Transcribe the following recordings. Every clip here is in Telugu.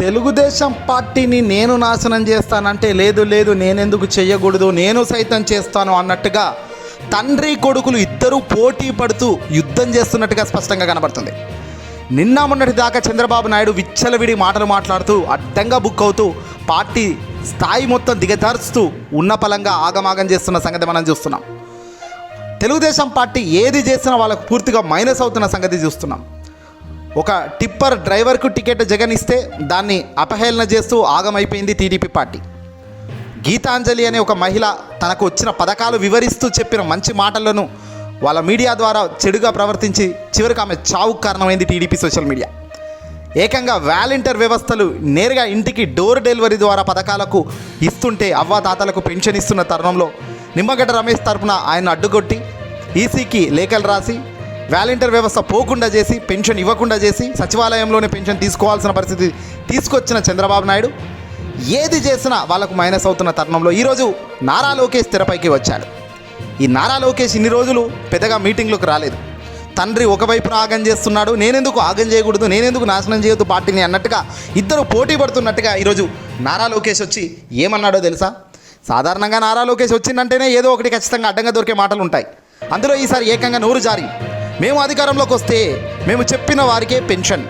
తెలుగుదేశం పార్టీని నేను నాశనం చేస్తానంటే లేదు లేదు నేనెందుకు చేయకూడదు నేను సైతం చేస్తాను అన్నట్టుగా తండ్రి కొడుకులు ఇద్దరూ పోటీ పడుతూ యుద్ధం చేస్తున్నట్టుగా స్పష్టంగా కనబడుతుంది. నిన్న మొన్నటి దాకా చంద్రబాబు నాయుడు విచ్చలవిడి మాటలు మాట్లాడుతూ అడ్డంగా బుక్ అవుతూ పార్టీ స్థాయి మొత్తం దిగజారుస్తూ ఉన్న పలంగా ఆగమాగం చేస్తున్న సంగతి మనం చూస్తున్నాం. తెలుగుదేశం పార్టీ ఏది చేసినా వాళ్ళకు పూర్తిగా మైనస్ అవుతున్న సంగతి చూస్తున్నాం. ఒక టిప్పర్ డ్రైవర్కు టికెట్ జగన్ ఇస్తే దాన్ని అపహేళన చేస్తూ ఆగమైపోయింది టీడీపీ పార్టీ. గీతాంజలి అనే ఒక మహిళ తనకు వచ్చిన పథకాలు వివరిస్తూ చెప్పిన మంచి మాటలను వాళ్ళ మీడియా ద్వారా చెడుగా ప్రవర్తించి చివరికి ఆమె చావుకు కారణమైంది టీడీపీ సోషల్ మీడియా. ఏకంగా వాలంటీర్ వ్యవస్థలు నేరుగా ఇంటికి డోర్ డెలివరీ ద్వారా పథకాలకు ఇస్తుంటే అవ్వాతాతలకు పెన్షన్ ఇస్తున్న తరుణంలో నిమ్మగడ్డ రమేష్ తరపున ఆయన అడ్డుకొట్టి ఈసీకి లేఖలు రాసి వాలంటీర్ వ్యవస్థ పోకుండా చేసి పెన్షన్ ఇవ్వకుండా చేసి సచివాలయంలోనే పెన్షన్ తీసుకోవాల్సిన పరిస్థితి తీసుకొచ్చిన చంద్రబాబు నాయుడు. ఏది చేసినా వాళ్ళకు మైనస్ అవుతున్న తరుణంలో ఈరోజు నారా లోకేష్ తెరపైకి వచ్చాడు. ఈ నారా లోకేష్ ఇన్ని రోజులు పెద్దగా మీటింగ్లకు రాలేదు. తండ్రి ఒకవైపున ఆగం చేస్తున్నాడు నేనెందుకు ఆగం చేయకూడదు నేనెందుకు నాశనం చేయొద్దు పార్టీని అన్నట్టుగా ఇద్దరు పోటీ పడుతున్నట్టుగా ఈరోజు నారా లోకేష్ వచ్చి ఏమన్నాడో తెలుసా? సాధారణంగా నారా లోకేష్ వచ్చిందంటేనే ఏదో ఒకటి ఖచ్చితంగా అడ్డంగా దొరికే మాటలు ఉంటాయి. అందులో ఈసారి ఏకంగా నోరు జారి. మేము అధికారంలోకి వస్తే మేము చెప్పిన వారికే పెన్షన్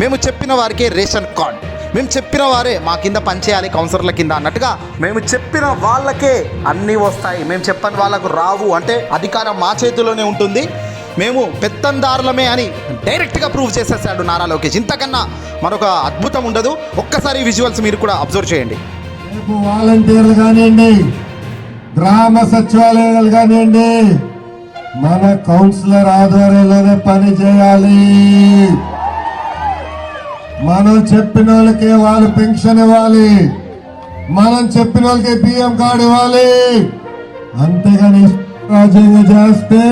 మేము చెప్పిన వారికే రేషన్ కార్డ్ మేము చెప్పిన వారే మా కింద పనిచేయాలి కౌన్సిలర్ల కింద అన్నట్టుగా మేము చెప్పిన వాళ్ళకే అన్నీ వస్తాయి. మేము చెప్పని వాళ్ళకు రావు అంటే అధికారం మా చేతిలోనే ఉంటుంది. మేము పెత్తందారులమే అని డైరెక్ట్గా ప్రూవ్ చేసేసాడు నారా లోకేష్. ఇంతకన్నా మరొక అద్భుతం ఉండదు. ఒక్కసారి విజువల్స్ మీరు కూడా అబ్జర్వ్ చేయండి. వాలంటీర్లు కానివ్వండి గ్రామ సచివాలయాలు కానివ్వండి మన కౌన్సిలర్ ఆధ్వర్యంలోనే పని చేయాలి. మనం చెప్పిన వాళ్ళకే వాళ్ళు పెన్షన్ ఇవ్వాలి. మనం చెప్పిన వాళ్ళకి పిఎం కార్డు ఇవ్వాలి. అంతేగాని రాజ్యాంగం చేస్తే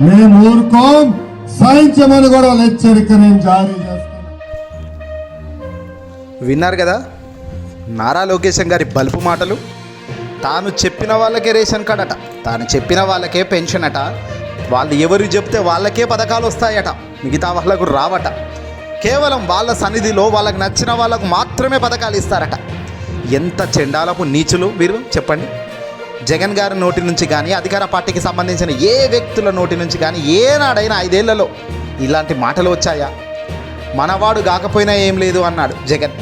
మేము ఊరుకోం. సాయించమని కూడా హెచ్చరిక నేను జారీ చేస్తాను. విన్నారు కదా? నారా లోకేశం గారి బలుపు మాటలు. తాను చెప్పిన వాళ్ళకే రేషన్ కార్డ్ అట తాను చెప్పిన వాళ్ళకే పెన్షన్ అట వాళ్ళు ఎవరు చెప్తే వాళ్ళకే పథకాలు వస్తాయట మిగతా వాళ్ళకు రావట. కేవలం వాళ్ళ సన్నిధిలో వాళ్ళకు నచ్చిన వాళ్ళకు మాత్రమే పథకాలు ఇస్తారట. ఎంత చెండాలపు నీచులు మీరు చెప్పండి. జగన్ గారి నోటి నుంచి కానీ అధికార పార్టీకి సంబంధించిన ఏ వ్యక్తుల నోటి నుంచి కానీ ఏనాడైనా ఐదేళ్ళలో ఇలాంటి మాటలు వచ్చాయా? మనవాడు కాకపోయినా ఏం లేదు అన్నాడు జగన్.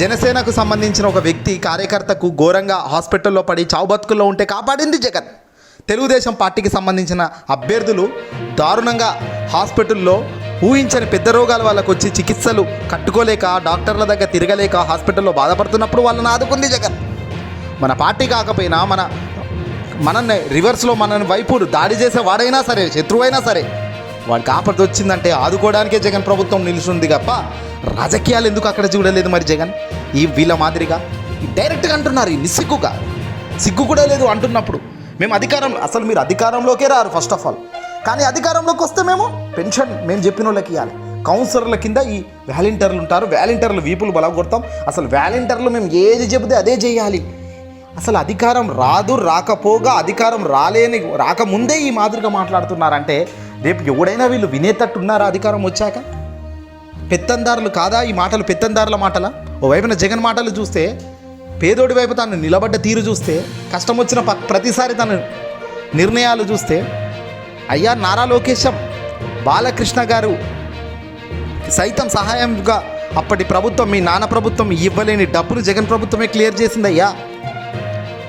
జనసేనకు సంబంధించిన ఒక వ్యక్తి కార్యకర్తకు ఘోరంగా హాస్పిటల్లో పడి చావుబతుకుల్లో ఉంటే కాపాడింది జగన్. తెలుగుదేశం పార్టీకి సంబంధించిన అభ్యర్థులు దారుణంగా హాస్పిటల్లో ఊహించని పెద్ద రోగాల వాళ్ళకు వచ్చి చికిత్సలు కట్టుకోలేక డాక్టర్ల దగ్గర తిరగలేక హాస్పిటల్లో బాధపడుతున్నప్పుడు వాళ్ళని ఆదుకుంది జగన్. మన పార్టీ కాకపోయినా మన మనల్ని రివర్స్లో మనల్ని వైపు దాడి చేసే వాడైనా సరే శత్రువైనా సరే వాడికి ఆపద వచ్చిందంటే ఆదుకోవడానికే జగన్ ప్రభుత్వం నిలుచుంది తప్ప రాజకీయాలు ఎందుకు అక్కడ చూడలేదు మరి జగన్? ఈ వీళ్ళ మాదిరిగా? డైరెక్ట్గా అంటున్నారు ఈ నిస్సిగ్గుగా. సిగ్గు కూడా లేదు అంటున్నప్పుడు. మేము అధికారం అసలు మీరు అధికారంలోకే రారు ఫస్ట్ ఆఫ్ ఆల్ కానీ అధికారంలోకి వస్తే మేము పెన్షన్ మేము చెప్పిన వాళ్ళకి ఇవ్వాలి కౌన్సిలర్ల కింద ఈ వ్యాలంటీర్లు ఉంటారు వ్యాలంటీర్లు వీపులు బలగొడతాం. అసలు వ్యాలంటీర్లు మేము ఏది చెబితే అదే చేయాలి. అసలు అధికారం రాదు రాకపోగా అధికారం రాలేని రాకముందే ఈ మాదిరిగా మాట్లాడుతున్నారంటే రేపు ఎవడైనా వీళ్ళు వినేటట్టు ఉన్నారా అధికారం వచ్చాక? పెత్తందారులు కాదా? ఈ మాటలు పెత్తందారుల మాటలా? ఓవైపున జగన్ మాటలు చూస్తే పేదోడి వైపు తాను నిలబడ్డ తీరు చూస్తే కష్టం వచ్చిన ప- ప్రతిసారి తన నిర్ణయాలు చూస్తే అయ్యా నారా లోకేశం బాలకృష్ణ గారు సైతం సహాయంగా అప్పటి ప్రభుత్వం మీ నాన్న ప్రభుత్వం ఇవ్వలేని డబ్బులు జగన్ ప్రభుత్వమే క్లియర్ చేసిందయ్యా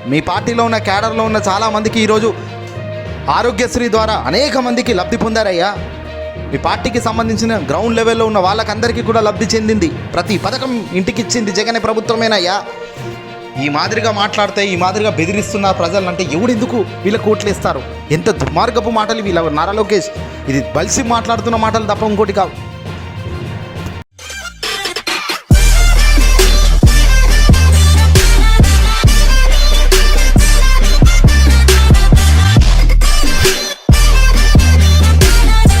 మీ పార్టీలో ఉన్న క్యాడర్లో ఉన్న చాలామందికి ఈరోజు ఆరోగ్యశ్రీ ద్వారా అనేక మందికి లబ్ధి పొందారయ్యా. మీ పార్టీకి సంబంధించిన గ్రౌండ్ లెవెల్లో ఉన్న వాళ్ళకందరికీ కూడా లబ్ధి చెందింది. ప్రతి పథకం ఇంటికి ఇచ్చింది జగనే ప్రభుత్వమేనయ్యా. ఈ మాదిరిగా మాట్లాడితే ఈ మాదిరిగా బెదిరిస్తున్న ప్రజలంటే ఎవడెందుకు వీళ్ళ కోట్లేస్తారు ఎంత దుర్మార్గపు మాటలు వీళ్ళ నారా లోకేష్. ఇది బలిసి మాట్లాడుతున్న మాటలు తప్ప ఇంకోటి కావు.